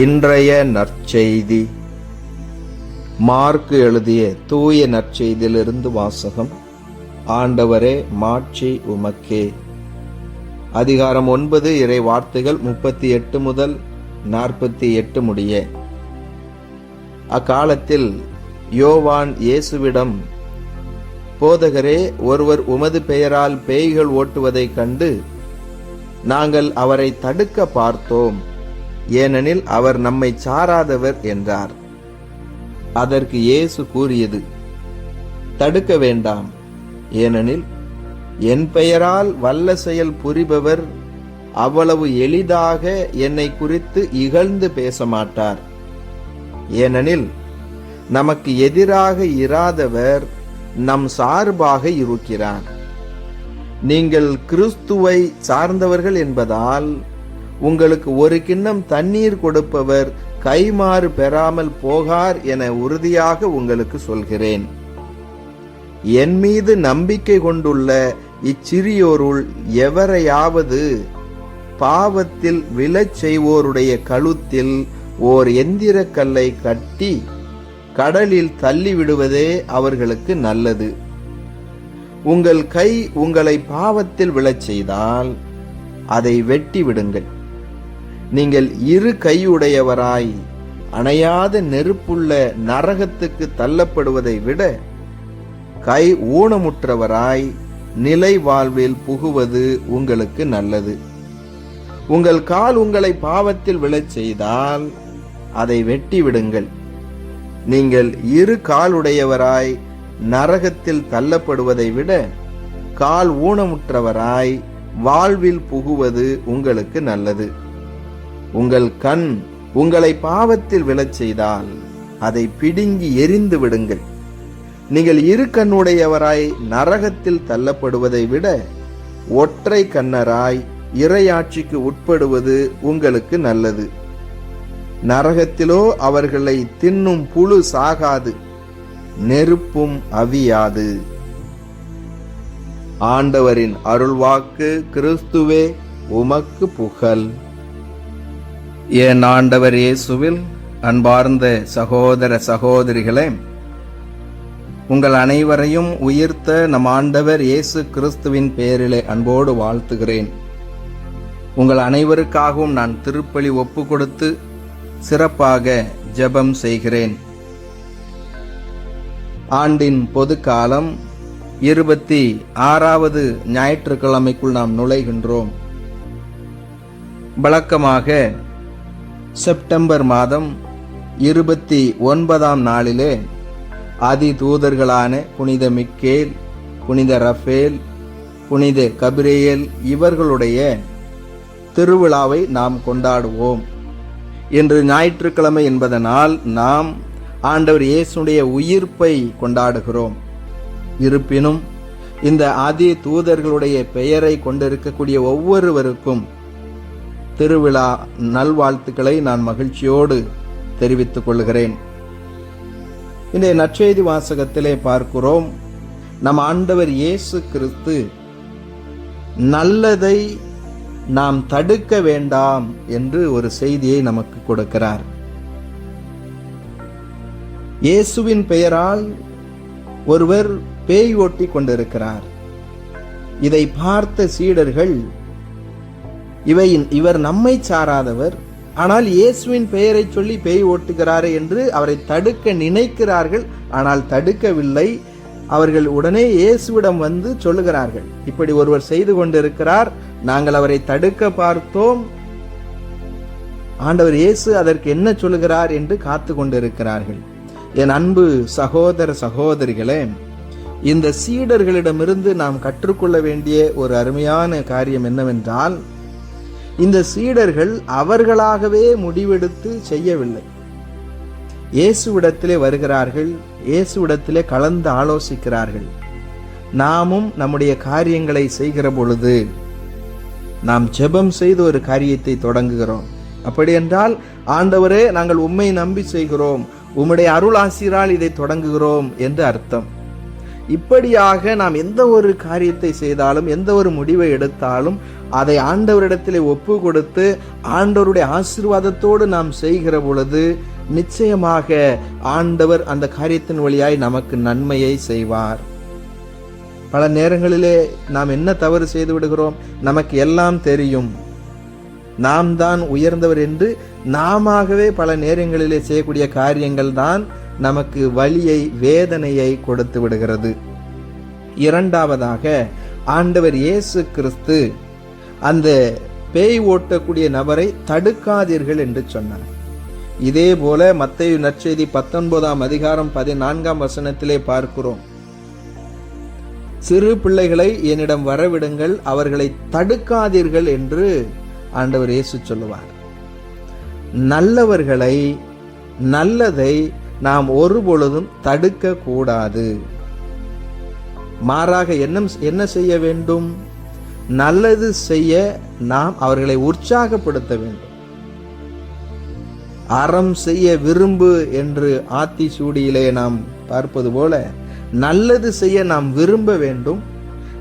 இன்றைய நற்செய்தி. மார்க்கு எழுதிய தூய நற்செய்தியிலிருந்து வாசகம். ஆண்டவரே மாட்சி உமக்கே. அதிகாரம் ஒன்பது இறை வார்த்தைகள் முப்பத்தி எட்டு முதல் நாற்பத்தி எட்டு முடிய. அக்காலத்தில் யோவான் இயேசுவிடம் போதகரே ஒருவர் உமது பெயரால் பேய்கள் ஓட்டுவதைக் கண்டு நாங்கள் அவரை தடுக்க பார்த்தோம். ஏனெனில் அவர் நம்மை சாராதவர் என்றார். அதற்கு இயேசு கூறியது தடுக்க வேண்டாம். ஏனெனில் என் பெயரால் வல்ல செயல் புரிபவர் அவ்வளவு எளிதாக என்னை குறித்து இகழ்ந்து பேச மாட்டார் ஏனெனில் நமக்கு எதிராக இராதவர் நம் சார்பாக இருக்கிறார். நீங்கள் கிறிஸ்துவை சார்ந்தவர்கள் என்பதால் உங்களுக்கு ஒரு கிண்ணம் தண்ணீர் கொடுப்பவர் கைமாறு பெறாமல் போகார் என உறுதியாக உங்களுக்கு சொல்கிறேன். என் மீது நம்பிக்கை கொண்டுள்ள இச்சிறியோருள் எவரையாவது பாவத்தில் விழச் செய்வோருடைய கழுத்தில் ஓர் எந்திரக்கல்லை கட்டி கடலில் தள்ளிவிடுவதே அவர்களுக்கு நல்லது. உங்கள் கை உங்களை பாவத்தில் விழச் செய்தால் அதை வெட்டி விடுங்கள். நீங்கள் இரு கையுடையவராய் அணையாத நெருப்புள்ள நரகத்துக்கு தள்ளப்படுவதை விட கை ஊனமுற்றவராய் நிலை வாழ்வில் புகுவது உங்களுக்கு நல்லது. உங்கள் கால் உங்களை பாவத்தில் விழச் செய்தால் அதை வெட்டி விடுங்கள். நீங்கள் இரு காலுடையவராய் நரகத்தில் தள்ளப்படுவதை விட கால் ஊனமுற்றவராய் வாழ்வில் புகுவது உங்களுக்கு நல்லது. உங்கள் கண் உங்களை பாவத்தில் விழச் செய்தால் அதை பிடுங்கி எரிந்து விடுங்கள். நீங்கள் இரு கண்ணுடையவராய் நரகத்தில் தள்ளப்படுவதை விட ஒற்றை கண்ணராய் இறையாட்சிக்கு உட்படுவது உங்களுக்கு நல்லது. நரகத்திலோ அவர்களை தின்னும் புழு சாகாது நெருப்பும் அவியாது. ஆண்டவரின் அருள்வாக்கு கிறிஸ்துவே உமக்கு புகழ். என் ஆண்டவர் இயேசுவில் அன்பார்ந்த சகோதர சகோதரிகளே உங்கள் அனைவரையும் உயிர்த்த நம் ஆண்டவர் இயேசு கிறிஸ்துவின் பெயரிலே அன்போடு வாழ்த்துகிறேன். உங்கள் அனைவருக்காகவும் நான் திருப்பலி ஒப்பு கொடுத்து சிறப்பாக ஜெபம் செய்கிறேன். ஆண்டின் பொது காலம் இருபத்தி ஆறாவது ஞாயிற்றுக்கிழமைக்குள் நாம் நுழைகின்றோம். வழக்கமாக செப்டம்பர் மாதம் இருபத்தி ஒன்பதாம் நாளிலே அதி தூதர்களான புனித மிக்கேல் புனித ரஃபேல் புனித கபிரேயல் இவர்களுடைய திருவிழாவை நாம் கொண்டாடுவோம். இன்று ஞாயிற்றுக்கிழமை என்பதனால் நாம் ஆண்டவர் இயேசுடைய உயிர்ப்பை கொண்டாடுகிறோம். இருப்பினும் இந்த ஆதி தூதர்களுடைய பெயரை கொண்டிருக்கக்கூடிய ஒவ்வொருவருக்கும் திருவிழா நல்வாழ்த்துக்களை நான் மகிழ்ச்சியோடு தெரிவித்துக் கொள்கிறேன். இன்றைய நற்செய்தி வாசகத்திலே பார்க்கிறோம். நம் ஆண்டவர் இயேசு கிறிஸ்து நல்லதை நாம் தடுக்க வேண்டாம் என்று ஒரு செய்தியை நமக்கு கொடுக்கிறார். இயேசுவின் பெயரால் ஒருவர் பேய் ஓட்டி கொண்டிருக்கிறார். இதை பார்த்த சீடர்கள் இவை இவர் நம்மை சாராதவர். ஆனால் இயேசுவின் பெயரை சொல்லி பேய் ஓட்டுகிறாரே என்று அவரை தடுக்க நினைக்கிறார்கள். ஆனால் தடுக்கவில்லை. அவர்கள் உடனே இயேசுவிடம் வந்து சொல்லுகிறார்கள். இப்படி ஒருவர் செய்து கொண்டிருக்கிறார். நாங்கள் அவரை தடுக்க பார்த்தோம். ஆண்டவர் இயேசு அதற்கு என்ன சொல்லுகிறார் என்று காத்து கொண்டிருக்கிறார்கள். என் அன்பு சகோதர சகோதரிகளே இந்த சீடர்களிடமிருந்து நாம் கற்றுக்கொள்ள வேண்டிய ஒரு அருமையான காரியம் என்னவென்றால் இந்த சீடர்கள் அவர்களாகவே முடிவெடுத்து செய்யவில்லை. இயேசுவிடத்திலே வருகிறார்கள் இயேசுவிடத்திலே கலந்து ஆலோசிக்கிறார்கள். நாமும் நம்முடைய காரியங்களை செய்கிற பொழுது நாம் ஜெபம் செய்து ஒரு காரியத்தை தொடங்குகிறோம். அப்படி என்றால் ஆண்டவரே நாங்கள் உம்மை நம்பி செய்கிறோம். உம்முடைய அருள் ஆசிரால் இதை தொடங்குகிறோம் என்று அர்த்தம். இப்படியாக நாம் எந்த ஒரு காரியத்தை செய்தாலும் எந்த ஒரு முடிவை எடுத்தாலும் அதை ஆண்டவரிடத்திலே ஒப்பு கொடுத்து ஆண்டவருடைய ஆசீர்வாதத்தோடு நாம் செய்கிற பொழுது நிச்சயமாக ஆண்டவர் அந்த காரியத்தின் வழியாய் நமக்கு நன்மையை செய்வார். பல நேரங்களிலே நாம் என்ன தவறு செய்து விடுகிறோம்? நமக்கு எல்லாம் தெரியும். நாம் தான் உயர்ந்தவர் என்று நாமவே பல நேரங்களிலே செய்யக்கூடிய காரியங்கள் தான் நமக்கு வலியை வேதனையை கொடுத்து விடுகிறது. இரண்டாவதாக ஆண்டவர் இயேசு கிறிஸ்து அந்த பேய் ஓட்டக்கூடிய நபரை தடுக்காதீர்கள் என்று சொன்னார். இதே போல மத்தேயு நற்செய்தி பத்தொன்பதாம் அதிகாரம் பதினான்காம் வசனத்திலே பார்க்கிறோம். சிறு பிள்ளைகளை என்னிடம் வரவிடுங்கள் அவர்களை தடுக்காதீர்கள் என்று ஆண்டவர் இயேசு சொல்லுவார். நல்லவர்களை நல்லதை நாம் ஒருபொழுதும் தடுக்க கூடாது மாறாக என்ன என்ன செய்ய வேண்டும்? நல்லது செய்ய நாம் அவர்களை உற்சாகப்படுத்த வேண்டும். அறம் செய்ய விரும்பு என்று ஆத்தி சூடியிலே நாம் பார்ப்பது போல நல்லது செய்ய நாம் விரும்ப வேண்டும்.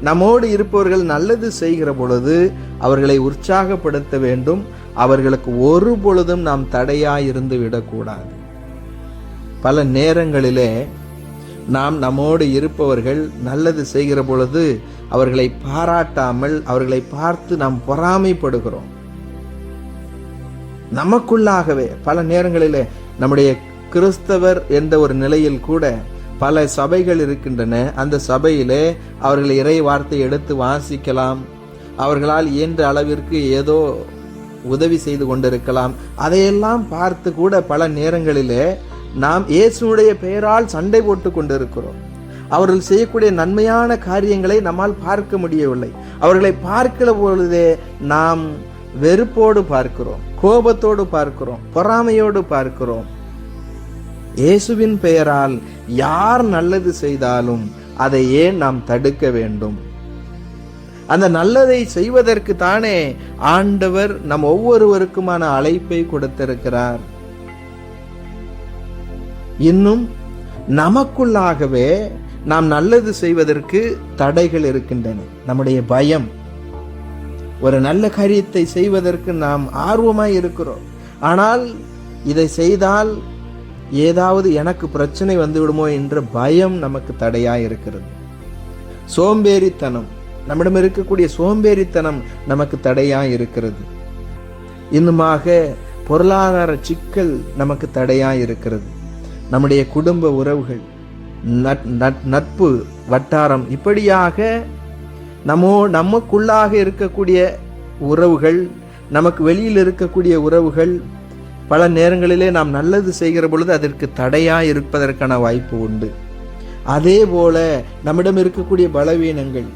நம்மோடு இருப்பவர்கள் நல்லது செய்கிற பொழுது அவர்களை உற்சாகப்படுத்த வேண்டும். அவர்களுக்கு ஒரு பொழுதும் நாம் தடையாயிருந்து விடக்கூடாது. பல நேரங்களிலே நாம் நம்மோடு இருப்பவர்கள் நல்லது செய்கிற பொழுது அவர்களை பாராட்டாமல் அவர்களை பார்த்து நாம் பொறாமைப்படுகிறோம். நமக்குள்ளாகவே பல நேரங்களிலே நம்முடைய கிறிஸ்தவர் என்ற ஒரு நிலையில் கூட பல சபைகள் இருக்கின்றன. அந்த சபையிலே அவர்கள் இறை வார்த்தை எடுத்து வாசிக்கலாம். அவர்களால் இயன்ற அளவிற்கு ஏதோ உதவி செய்து கொண்டிருக்கலாம். அதையெல்லாம் பார்த்து கூட பல நேரங்களிலே நாம் இயேசுடைய பெயரால் சண்டை போட்டு கொண்டிருக்கிறோம். அவர்கள் செய்யக்கூடிய நன்மையான காரியங்களை நம்மால் பார்க்க முடியவில்லை. அவர்களை பார்க்கிற பொழுதே நாம் வெறுப்போடு பார்க்கிறோம் கோபத்தோடு பார்க்கிறோம் பொறாமையோடு பார்க்கிறோம். இயேசுவின் பெயரால் யார் நல்லது செய்தாலும் அதை ஏன் நாம் தடுக்க வேண்டும். அந்த நல்லதை செய்வதற்கு தானே ஆண்டவர் நம் ஒவ்வொருவருக்குமான அழைப்பை கொடுத்திருக்கிறார். இன்னும் நமக்குள்ளாகவே நாம் நல்லது செய்வதற்கு தடைகள் இருக்கின்றன. நம்முடைய பயம் ஒரு நல்ல காரியத்தை செய்வதற்கு நாம் ஆர்வமாய் இருக்கிறோம். ஆனால் இதை செய்தால் ஏதாவது எனக்கு பிரச்சனை வந்துவிடுமோ என்ற பயம் நமக்கு தடையாக இருக்கிறது. சோம்பேறித்தனம் நம்மிடம் இருக்கக்கூடிய சோம்பேறித்தனம் நமக்கு தடையாக இருக்கிறது. இன்னுமாக பொருளாதார சிக்கல் நமக்கு தடையாக இருக்கிறது. நம்முடைய குடும்ப உறவுகள் நட்பு வட்டாரம் இப்படியாக நம்மோ நமக்குள்ளாக இருக்கக்கூடிய உறவுகள் நமக்கு வெளியில் இருக்கக்கூடிய உறவுகள் பல நேரங்களிலே நாம் நல்லது செய்கிற பொழுது அதற்கு தடையாக இருப்பதற்கான வாய்ப்பு உண்டு. அதே போல நம்மிடம் இருக்கக்கூடிய பலவீனங்கள்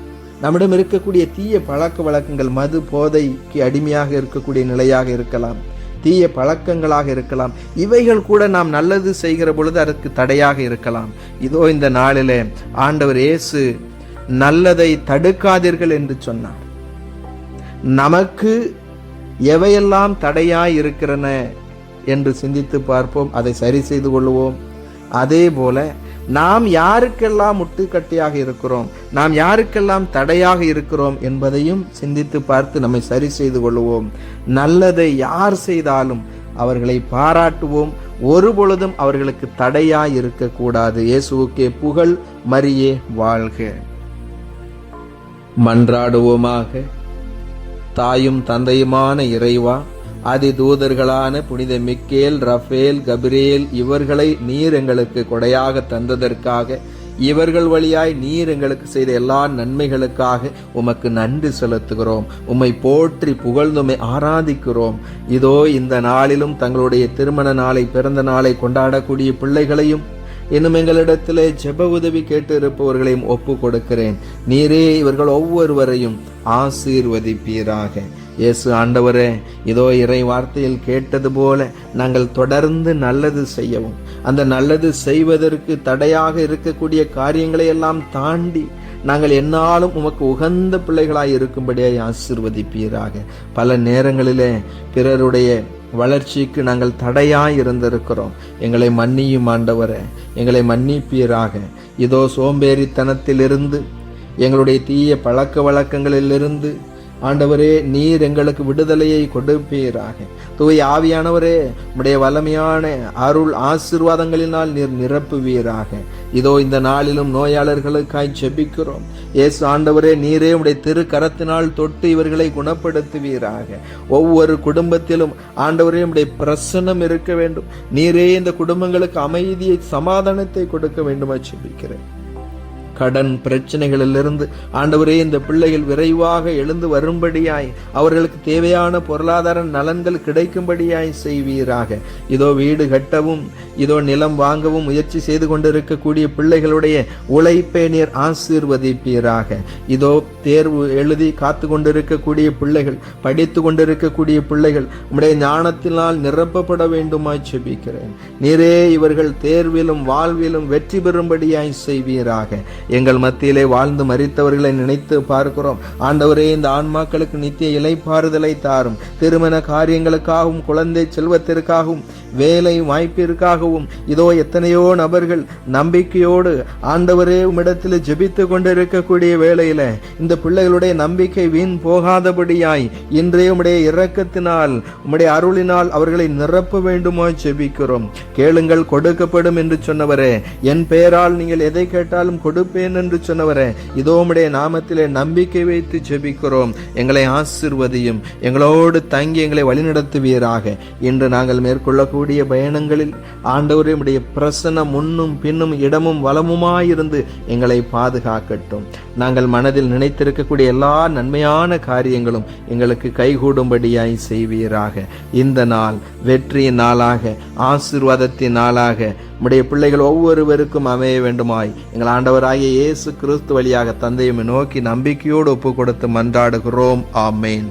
நம்மிடம் இருக்கக்கூடிய தீய பழக்க வழக்கங்கள் மது போதைக்கு அடிமையாக இருக்கக்கூடிய நிலையாக இருக்கலாம். தீய பழக்கங்களாக இருக்கலாம். இவைகள் கூட நாம் நல்லது செய்கிற பொழுது அதற்கு தடையாக இருக்கலாம். இதோ இந்த நாளிலே ஆண்டவர் இயேசு நல்லதை தடுக்காதீர்கள் என்று சொன்னார். நமக்கு எவையெல்லாம் தடையாய் இருக்கிறன என்று சிந்தித்து பார்ப்போம். அதை சரி செய்து கொள்வோம். அதே போல நாம் யாருக்கெல்லாம் முட்டுக்கட்டியாக இருக்கிறோம் நாம் யாருக்கெல்லாம் தடையாக இருக்கிறோம் என்பதையும் சிந்தித்து பார்த்து நம்மை சரி செய்து கொள்வோம். நல்லதை யார் செய்தாலும் அவர்களை பாராட்டுவோம். ஒரு பொழுதும் அவர்களுக்கு தடையாய் இருக்கக்கூடாது. இயேசுவுக்கே புகழ் மரியே வாழ்க. மன்றாடுவோமாக. தாயும் தந்தையுமான இறைவா அதி தூதர்களான புனித மிக்கேல் ரஃபேல் கபிரேல் இவர்களை நீர் எங்களுக்கு கொடையாக தந்ததற்காக இவர்கள் வழியாய் நீர் எங்களுக்கு செய்த எல்லா நன்மைகளுக்காக உமக்கு நன்றி செலுத்துகிறோம். உம்மை போற்றி புகழ்ந்துமை ஆராதிக்கிறோம். இதோ இந்த நாளிலும் தங்களுடைய திருமண நாளை பிறந்த நாளை கொண்டாடக்கூடிய பிள்ளைகளையும் இன்னும் எங்களிடத்திலே ஜெப உதவி கேட்டு இருப்பவர்களையும் ஒப்பு கொடுக்கிறேன் நீரே இவர்கள் ஒவ்வொருவரையும் ஆசீர்வதிப்பீராக. இயேசு ஆண்டவரே இதோ இறை வார்த்தையில் கேட்டது போல நாங்கள் தொடர்ந்து நல்லது செய்யவும் அந்த நல்லது செய்வதற்கு தடையாக இருக்கக்கூடிய காரியங்களை எல்லாம் தாண்டி நாங்கள் என்னாலும் உமக்கு உகந்த பிள்ளைகளாய் இருக்கும்படியாய் ஆசிர்வதிப்பீராக. பல நேரங்களிலே பிறருடைய வளர்ச்சிக்கு நாங்கள் தடையாக இருந்திருக்கிறோம். எங்களை மன்னியும் ஆண்டவரே எங்களை மன்னிப்பீராக. இதோ சோம்பேறித்தனத்திலிருந்து எங்களுடைய தீய பழக்க வழக்கங்களிலிருந்து ஆண்டவரே நீர் எங்களுக்கு விடுதலையை கொடுப்பீராக. தூய் ஆவியானவரே உடைய வல்லமையான அருள் ஆசீர்வாதங்களினால் நீர் நிரப்புவீராக. இதோ இந்த நாளிலும் நோயாளர்களுக்காய் செபிக்கிறோம் இயேசு ஆண்டவரே நீரே உடைய திருக்கரத்தினால் தொட்டு இவர்களை குணப்படுத்துவீராக. ஒவ்வொரு குடும்பத்திலும் ஆண்டவரே உடைய பிரசன்னம் இருக்க வேண்டும். நீரே இந்த குடும்பங்களுக்கு அமைதியை சமாதானத்தை கொடுக்க வேண்டுமா செபிக்கிறேன் கடன் பிரச்சனைகளிலிருந்து ஆண்டவரே இந்த பிள்ளைகள் விரைவாக எழுந்து வரும்படியாய் அவர்களுக்கு தேவையான பொருளாதார நலன்கள் கிடைக்கும்படியாய் செய்வீராக. இதோ வீடு கட்டவும் இதோ நிலம் வாங்கவும் முயற்சி செய்து கொண்டிருக்கக்கூடிய பிள்ளைகளுடைய உழைப்பை நீர் ஆசீர்வதிப்பீராக. இதோ தேர்வு எழுதி காத்து கொண்டிருக்கக்கூடிய பிள்ளைகள் படித்து கொண்டிருக்கக்கூடிய பிள்ளைகள் உம்முடைய ஞானத்தினால் நிரப்பப்பட வேண்டுமாய் செபிக்கிறேன். நீரே இவர்கள் தேர்விலும் வாழ்விலும் வெற்றி பெறும்படியாய் செய்வீராக. எங்கள் மத்தியிலே வாழ்ந்து மறித்தவர்களை நினைத்து பார்க்கிறோம். ஆண்டவரே இந்த ஆன்மாக்களுக்கு நித்திய இலைப்பாறுதலை தாரும். திருமண காரியங்களுக்காகவும் குழந்தை செல்வத்திற்காகவும் வேலை வாய்ப்பிற்காகவும் இதோ எத்தனையோ நபர்கள் நம்பிக்கையோடு ஆண்டவரே உம்மிடத்தில் ஜெபித்து கொண்டிருக்கக்கூடிய வேளையில இந்த பிள்ளைகளுடைய நம்பிக்கை வீண் போகாதபடியாய் இன்றே உம்முடைய இரக்கத்தினால் உம்முடைய அருளினால் அவர்களை நிரப்ப வேண்டுமோ ஜெபிக்கிறோம். கேளுங்கள் கொடுக்கப்படும் என்று சொன்னவரே என் பெயரால் நீங்கள் எதை கேட்டாலும் இருப்பேன் என்று சொன்னவரே இதோ உம்முடைய நாமத்திலே நம்பிக்கை வைத்து ஜெபிக்கிறோம். எங்களை ஆசிர்வதியும் எங்களோடு தங்கி எங்களை வழிநடத்துவீராக. இன்று நாங்கள் மேற்கொள்ளக்கூடிய பயணங்களில் ஆண்டவரே உம்முடைய பிரசன்னம் முன்னும் பின்னும் இடமும் வளமுமாயிருந்து எங்களை பாதுகாக்கட்டும். நாங்கள் மனதில் நினைத்திருக்கக்கூடிய எல்லா நன்மையான காரியங்களும் எங்களுக்கு கைகூடும்படியாய் செய்வீராக. இந்த நாள் வெற்றியின் நாளாக ஆசீர்வாதத்தின் நாளாக நம்முடைய பிள்ளைகள் ஒவ்வொருவருக்கும் அமைய வேண்டுமாய். எங்கள் ஆண்டவராகிய இயேசு கிறிஸ்து வழியாக தந்தையுமே நோக்கி நம்பிக்கையோடு ஒப்பு கொடுத்து மன்றாடுகிறோம். ஆமேன்.